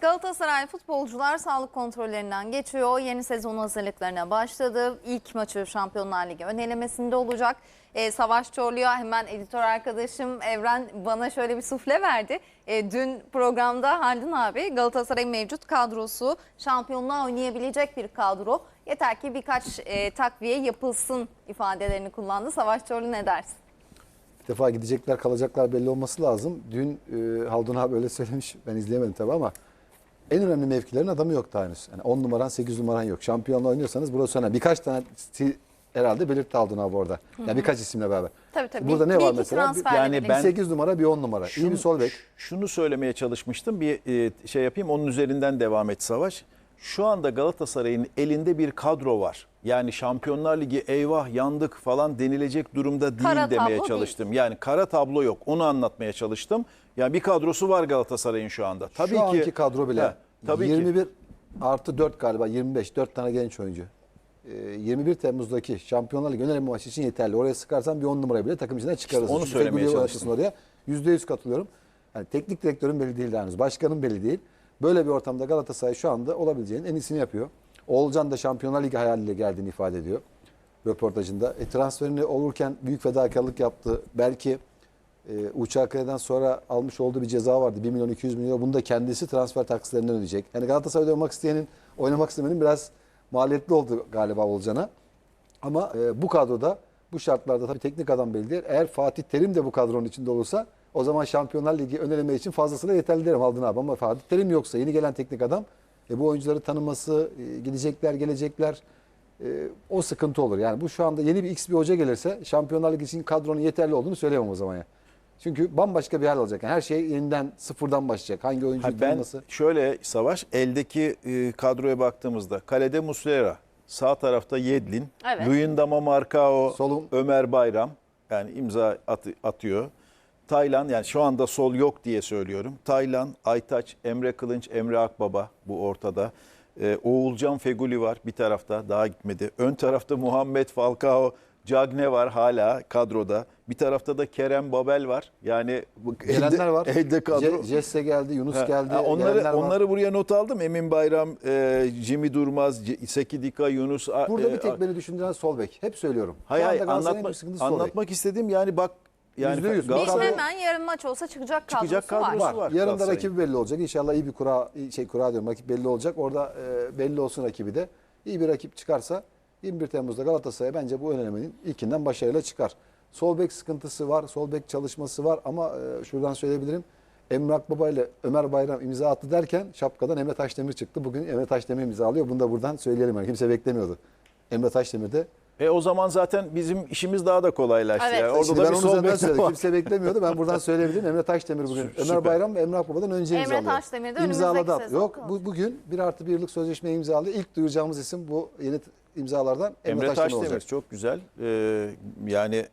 Galatasaray futbolcular sağlık kontrollerinden geçiyor. Yeni sezon hazırlıklarına başladı. İlk maçı Şampiyonlar Ligi ön elemesinde olacak. Ee, Savaş Çorlu'ya hemen editör arkadaşım Evren bana şöyle bir sufle verdi. Ee, dün programda Haldun abi Galatasaray'ın mevcut kadrosu şampiyonluğa oynayabilecek bir kadro. Yeter ki birkaç e, takviye yapılsın ifadelerini kullandı. Savaş Çorlu ne dersin? Bir defa gidecekler kalacaklar belli olması lazım. Dün e, Haldun abi öyle söylemiş. Ben izleyemedim tabii ama en önemli mevkilerin adamı yok daha henüz. Yani 10 numaran 8 numaran yok. Şampiyonla oynuyorsanız burası önemli. Birkaç tane herhalde belirtti Haldun abi orada. Yani birkaç isimle beraber. Tabii tabii. Burada Bir- ne bir var mesela? Bir- Yani ben- 8 numara bir 10 numara. İyi bir sol bek. Şunu söylemeye çalışmıştım. Bir e, şey yapayım onun üzerinden devam et Savaş. Şu anda Galatasaray'ın elinde bir kadro var. Yani Şampiyonlar Ligi eyvah yandık falan denilecek durumda değil Kara demeye çalıştım. Yani kara tablo yok. Onu anlatmaya çalıştım. Yani bir kadrosu var Galatasaray'ın şu anda. Tabii Şu ki anki kadro bile He, tabii ki. 21 artı 4 galiba 25. 4 tane genç oyuncu. Ee, 21 Temmuz'daki Şampiyonlar Ligi önemli maç için yeterli. Oraya sıkarsan bir 10 numarayı bile takım içinden çıkarırsın. İşte onu Çünkü söylemeye çalıştım. Oraya. %100 katılıyorum. Yani teknik direktörün belli değil henüz. Başkanın belli değil. Böyle bir ortamda Galatasaray şu anda olabileceğinin en iyisini yapıyor. Oğulcan da Şampiyonlar Ligi hayaliyle geldiğini ifade ediyor röportajında. E, transferini olurken büyük fedakarlık yaptı. Belki e, Uçakaya'dan sonra almış olduğu bir ceza vardı. 1 milyon 200 milyon. Bunu da kendisi transfer taksitlerinden ödeyecek. Yani Galatasaray'da oynamak isteyenin oynamak istemenin biraz maliyetli oldu galiba Olcan'a. Ama e, bu kadroda bu şartlarda tabii teknik adam belli. Eğer Fatih Terim de bu kadronun içinde olursa o zaman Şampiyonlar Ligi ön eleme için fazlasıyla yeterli derim Haldun abi. Ama Fatih Terim yoksa yeni gelen teknik adam e, bu oyuncuları tanıması, e, gidecekler, gelecekler e, o sıkıntı olur. Yani bu şu anda yeni bir X bir hoca gelirse Şampiyonlar Ligi için kadronun yeterli olduğunu söyleyemem o zaman ya. Çünkü bambaşka bir hal olacak. Yani her şey yeniden sıfırdan başlayacak. Hangi oyuncu Ha, ben tanıması? şöyle Savaş eldeki e, kadroya baktığımızda kalede Muslera, sağ tarafta Yedlin, Evet. Luyendama Marcao, Solum. Ömer Bayram yani imza at- atıyor. Taylan yani şu anda sol yok diye söylüyorum. Taylan, Aytaç, Emre Kılınç, Emre Akbaba bu ortada. Ee, Oğulcan Feguli var bir tarafta daha gitmedi. Ön tarafta Muhammed Falcao, Cagne var hala kadroda. Bir tarafta da Kerem Babel var. Yani Gelenler var. Elde kadro. Je- Jesse geldi, Yunus Ha, geldi. ha, onları gelenler var. onları buraya not aldım. Emin Bayram, e, Jimmy Durmaz, Seki Dika, Yunus. Burada e, bir tek beni düşündüren sol bek. Hep söylüyorum. Hayır hayır anlatma, anlatmak istediğim yani bak yani Yüzde yüz. Bir Galatasaray- hemen yarın maç olsa çıkacak kadrosu Çıkacak kadrosu var. var Yarın da rakibi belli olacak. İnşallah iyi bir kura şey kura diyorum. Rakip belli olacak. Orada e, belli olsun rakibi de. İyi bir rakip çıkarsa 21 Temmuz'da Galatasaray bence bu önlemenin ilkinden başarıyla çıkar. Sol bek sıkıntısı var. Sol bek çalışması var ama e, şuradan söyleyebilirim. Emre Akbaba ile Ömer Bayram imza attı derken şapkadan Emre Taşdemir çıktı. Bugün Emre Taşdemir imzalıyor. Bunu da buradan söyleyelim. Yani kimse beklemiyordu. Emre Taşdemir de E o zaman zaten bizim işimiz daha da kolaylaştı. Evet. ya. Orada Şimdi da ben bir onu bek söyledim. Kimse beklemiyordu. Ben buradan söyleyebilirim. Emre Taşdemir bugün. Sü- Ömer süper. Bayram ve Emre Akbaba'dan önce Emre imzalıyor. Taşdemir de önümüzdeki İmzaladı. sezon Yok bu, bugün bir artı bir yıllık sözleşme imzalıyor. İlk duyuracağımız isim bu yeni imzalardan Emre, Emre Taşdemir, olacak. çok güzel. Ee, yani e,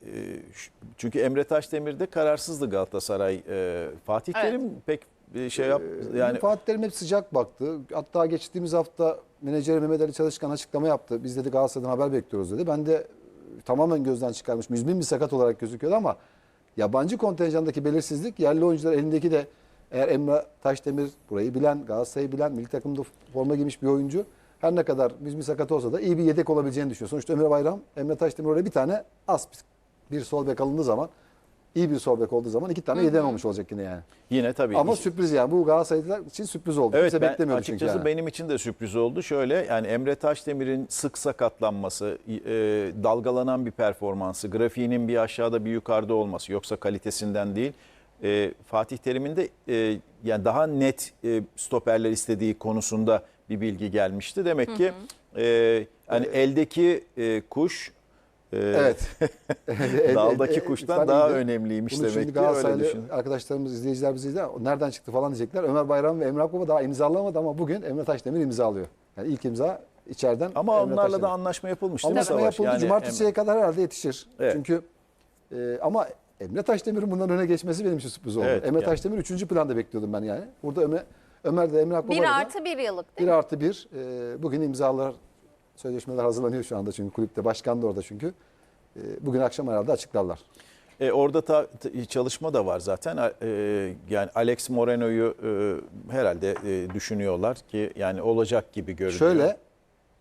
çünkü Emre Taşdemir'de kararsızdı Galatasaray. Ee, Fatih Evet. Terim pek e, şey yap Yani yani Fatih Terim hep sıcak baktı. Hatta geçtiğimiz hafta menajeri Mehmet Ali Çalışkan açıklama yaptı. Biz dedi Galatasaray'dan haber bekliyoruz dedi. Ben de e, tamamen gözden çıkarmış. Müzmin bir sakat olarak gözüküyordu ama yabancı kontenjandaki belirsizlik yerli oyuncular elindeki de eğer Emre Taşdemir burayı bilen, Galatasaray'ı bilen, milli takımda forma giymiş bir oyuncu her ne kadar müzmin sakat olsa da iyi bir yedek olabileceğini düşünüyor. Sonuçta Emre Bayram, Emre Taşdemir oraya bir tane az bir, bir sol bek alındığı zaman iyi bir sol bek olduğu zaman iki tane yeden olmuş olacak yine yani. yine tabii. Ama sürpriz yani. Bu Galatasaraylılar için sürpriz oldu. Evet Kimse ben, beklemiyordu çünkü açıkçası yani. benim için de sürpriz oldu. Şöyle yani Emre Taşdemir'in sık sakatlanması, e, dalgalanan bir performansı, grafiğinin bir aşağıda bir yukarıda olması yoksa kalitesinden değil. E, Fatih Terim'in de e, yani daha net e, stoperler istediği konusunda bir bilgi gelmişti. Demek ki e, hani eldeki e, kuş e, Evet. daldaki E, e, kuştan ifade daha edildi. önemliymiş Bunu demek ki öyle Galatasaraylı düşün. arkadaşlarımız, izleyiciler bizi izler. Nereden çıktı falan diyecekler. Ömer Bayram ve Emre Akbaba daha imzalamadı ama bugün Emre Taşdemir imzalıyor. Yani ilk imza içeriden Ama Emre onlarla Taşdemir. da anlaşma yapılmış değil mi Anlaşma Savaş? yapıldı. Yani Cumartesiye Emre- kadar herhalde yetişir. Evet. Çünkü e, ama Emre Taşdemir'in bundan öne geçmesi benim için sürpriz oldu. Evet, Emre yani. Taşdemir 3. planda bekliyordum ben yani. Burada Ömer, Ömer de Emre Akbaba Bir da artı bir yıllık değil 1 mi? artı 1. E, bugün imzalar, sözleşmeler hazırlanıyor şu anda çünkü kulüpte. Başkan da orada çünkü. E, bugün akşam herhalde açıklarlar. E, orada ta- t- çalışma da var zaten. E, yani Alex Moreno'yu e, herhalde e, düşünüyorlar ki yani olacak gibi görünüyor. Şöyle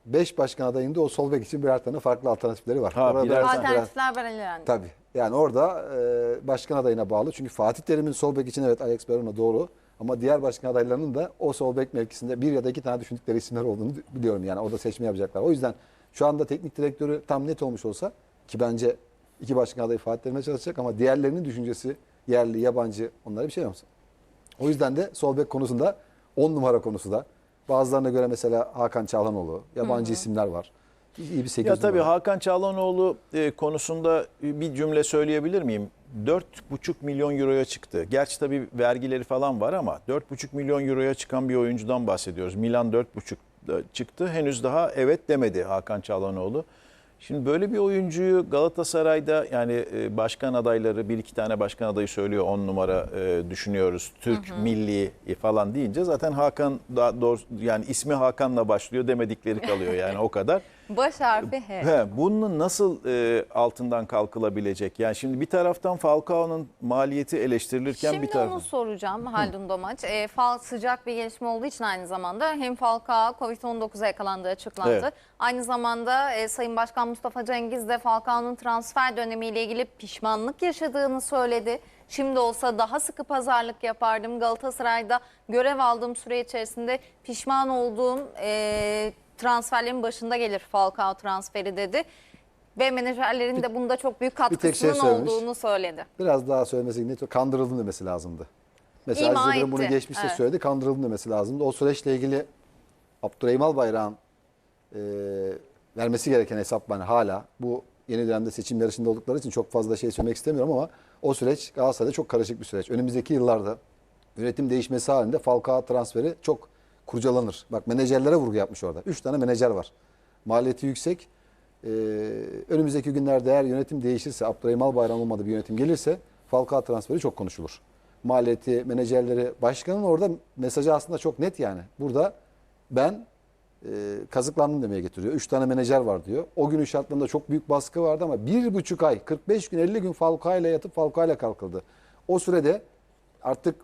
5 başkan adayında o sol bek için birer tane farklı alternatifleri var. Ha, Orada birer tane. Alternatifler belirlendi. Tabii. Yani orada e, başkan adayına bağlı. Çünkü Fatih Terim'in sol bek için evet Alex Berona doğru. Ama diğer başkan adaylarının da o sol bek mevkisinde bir ya da iki tane düşündükleri isimler olduğunu biliyorum. Yani orada seçme yapacaklar. O yüzden şu anda teknik direktörü tam net olmuş olsa ki bence iki başkan adayı Fatih Terim'e çalışacak ama diğerlerinin düşüncesi yerli, yabancı onlara bir şey yapmasın. O yüzden de sol bek konusunda 10 numara konusu da bazılarına göre mesela Hakan Çalhanoğlu, yabancı isimler var. İyi bir 8 Ya tabii numara. Hakan Çağlanoğlu e, konusunda bir cümle söyleyebilir miyim? 4,5 milyon euroya çıktı. Gerçi tabii vergileri falan var ama 4,5 milyon euroya çıkan bir oyuncudan bahsediyoruz. Milan 4,5 da çıktı. Henüz daha evet demedi Hakan Çağlanoğlu. Şimdi böyle bir oyuncuyu Galatasaray'da yani e, başkan adayları bir iki tane başkan adayı söylüyor 10 numara e, düşünüyoruz. Türk milli falan deyince zaten Hakan daha doğrusu yani ismi Hakan'la başlıyor demedikleri kalıyor yani o kadar. Baş harfi H. He, bunun nasıl e, altından kalkılabilecek? Yani şimdi bir taraftan Falcao'nun maliyeti eleştirilirken Şimdi bir taraftan... onu soracağım Haldun Domaç. E, fal sıcak bir gelişme olduğu için aynı zamanda hem Falcao Covid-19'a yakalandığı açıklandı. Evet. Aynı zamanda e, Sayın Başkan Mustafa Cengiz de Falcao'nun transfer dönemiyle ilgili pişmanlık yaşadığını söyledi. Şimdi olsa daha sıkı pazarlık yapardım. Galatasaray'da görev aldığım süre içerisinde pişman olduğum e, transferlerin başında gelir Falcao transferi dedi. Ve menajerlerin de bunda çok büyük şey katkısının söylemiş. olduğunu söyledi. Biraz daha söylemesi net kandırıldım demesi lazımdı. Mesela İma Aziz Yıldırım bunu etti. geçmişte Evet. söyledi kandırıldım demesi lazımdı. O süreçle ilgili Abdurrahim Albayrak'ın e, vermesi gereken hesap bana hala bu yeni dönemde seçim yarışında oldukları için çok fazla şey söylemek istemiyorum ama o süreç Galatasaray'da çok karışık bir süreç. Önümüzdeki yıllarda yönetim değişmesi halinde Falcao transferi çok kurcalanır. Bak menajerlere vurgu yapmış orada. Üç tane menajer var. Maliyeti yüksek. Ee, önümüzdeki günlerde eğer yönetim değişirse, Abdurrahim Albayrak olmadığı bir yönetim gelirse Falcao transferi çok konuşulur. Maliyeti, menajerleri, başkanın orada mesajı aslında çok net yani. Burada ben e, kazıklandım demeye getiriyor. Üç tane menajer var diyor. O günün şartlarında çok büyük baskı vardı ama bir buçuk ay, 45 gün, 50 gün Falcao ile yatıp Falcao ile kalkıldı. O sürede artık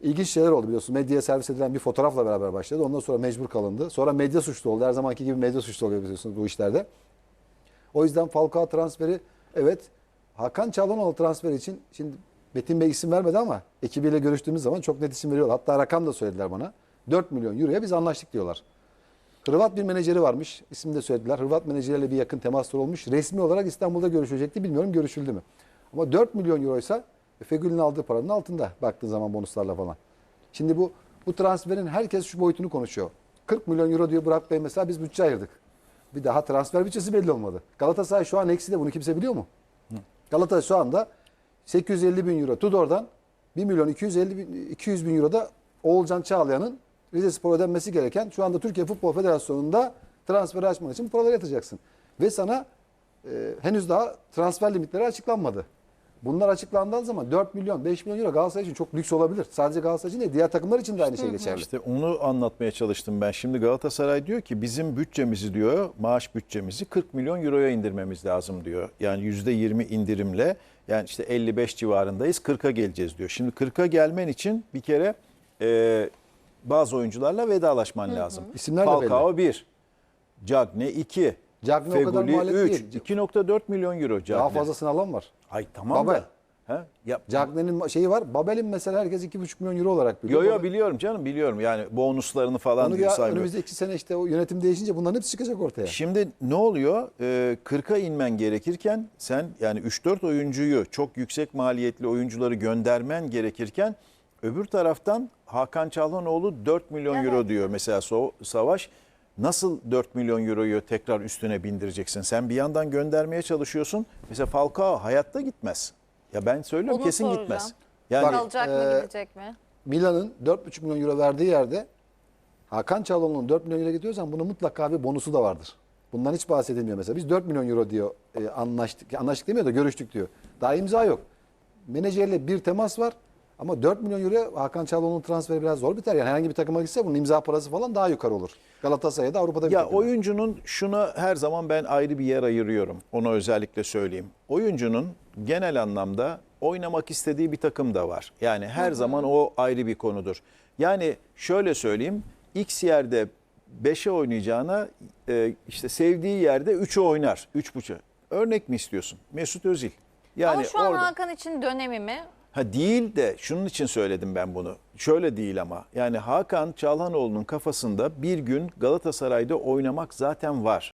ilginç şeyler oldu biliyorsun. Medyaya servis edilen bir fotoğrafla beraber başladı. Ondan sonra mecbur kalındı. Sonra medya suçlu oldu. Her zamanki gibi medya suçlu oluyor biliyorsunuz bu işlerde. O yüzden Falcao transferi evet Hakan Çalhanoğlu transferi için şimdi Metin Bey isim vermedi ama ekibiyle görüştüğümüz zaman çok net isim veriyorlar. Hatta rakam da söylediler bana. 4 milyon euroya biz anlaştık diyorlar. Hırvat bir menajeri varmış. İsmini de söylediler. Hırvat menajeriyle bir yakın temaslar olmuş. Resmi olarak İstanbul'da görüşecekti. Bilmiyorum görüşüldü mü. Ama 4 milyon euroysa Fegül'ün aldığı paranın altında baktığın zaman bonuslarla falan. Şimdi bu bu transferin herkes şu boyutunu konuşuyor. 40 milyon euro diyor Burak Bey mesela biz bütçe ayırdık. Bir daha transfer bütçesi belli olmadı. Galatasaray şu an eksi de bunu kimse biliyor mu? Galatasaray şu anda 850 bin euro Tudor'dan 1 milyon 250 bin, 200 bin euro da Oğulcan Çağlayan'ın Rize Spor ödenmesi gereken şu anda Türkiye Futbol Federasyonu'nda transferi açman için paraları yatacaksın. Ve sana e, henüz daha transfer limitleri açıklanmadı. Bunlar açıklandığı zaman 4 milyon 5 milyon euro Galatasaray için çok lüks olabilir. Sadece Galatasaray için değil diğer takımlar için de aynı şey geçerli. İşte onu anlatmaya çalıştım ben. Şimdi Galatasaray diyor ki bizim bütçemizi diyor, maaş bütçemizi 40 milyon euroya indirmemiz lazım diyor. Yani %20 indirimle yani işte 55 civarındayız 40'a geleceğiz diyor. Şimdi 40'a gelmen için bir kere e, bazı oyuncularla vedalaşman lazım. İsimler de Falcao 1, Cagne 2, Cagne o kadar Feguli maliyet 3, değil. 2.4 milyon euro Cagne. Daha fazlasını alan var. Ay tamam Babel. da. Ha? Ya, Cagne'nin şeyi var. Babel'in mesela herkes 2,5 milyon euro olarak biliyor. Yo yo biliyorum canım biliyorum. Yani bonuslarını falan Onu diyor ya saymıyor. önümüzdeki sene işte o yönetim değişince bunların hepsi çıkacak ortaya. Şimdi ne oluyor? Ee, 40'a inmen gerekirken sen yani 3-4 oyuncuyu çok yüksek maliyetli oyuncuları göndermen gerekirken öbür taraftan Hakan Çalhanoğlu 4 milyon Evet. euro diyor mesela So- Savaş. Nasıl 4 milyon euroyu tekrar üstüne bindireceksin? Sen bir yandan göndermeye çalışıyorsun. Mesela Falcao hayatta gitmez. Ya ben söylüyorum Onu kesin soracağım. gitmez. Yani Bak, Kalacak mı e, gidecek mi? Milan'ın 4,5 milyon euro verdiği yerde Hakan Çalhanoğlu'nun 4 milyon euro gidiyorsan bunun mutlaka bir bonusu da vardır. Bundan hiç bahsedilmiyor mesela. Biz 4 milyon euro diyor e, anlaştık. Anlaştık demiyor da görüştük diyor. Daha imza yok. Menajerle bir temas var. Ama 4 milyon euro Hakan Çalhanoğlu'nun transferi biraz zor biter. Yani herhangi bir takıma gitse bunun imza parası falan daha yukarı olur. Galatasaray'da Avrupa'da bir Ya takım. oyuncunun şuna her zaman ben ayrı bir yer ayırıyorum. Onu özellikle söyleyeyim. Oyuncunun genel anlamda oynamak istediği bir takım da var. Yani her zaman o ayrı bir konudur. Yani şöyle söyleyeyim. X yerde 5'e oynayacağına e, işte sevdiği yerde 3'e oynar. 3.5'e. Örnek mi istiyorsun? Mesut Özil. Yani Ama şu an orada- Hakan için dönemi mi? Ha değil de şunun için söyledim ben bunu. Şöyle değil ama. Yani Hakan Çalhanoğlu'nun kafasında bir gün Galatasaray'da oynamak zaten var.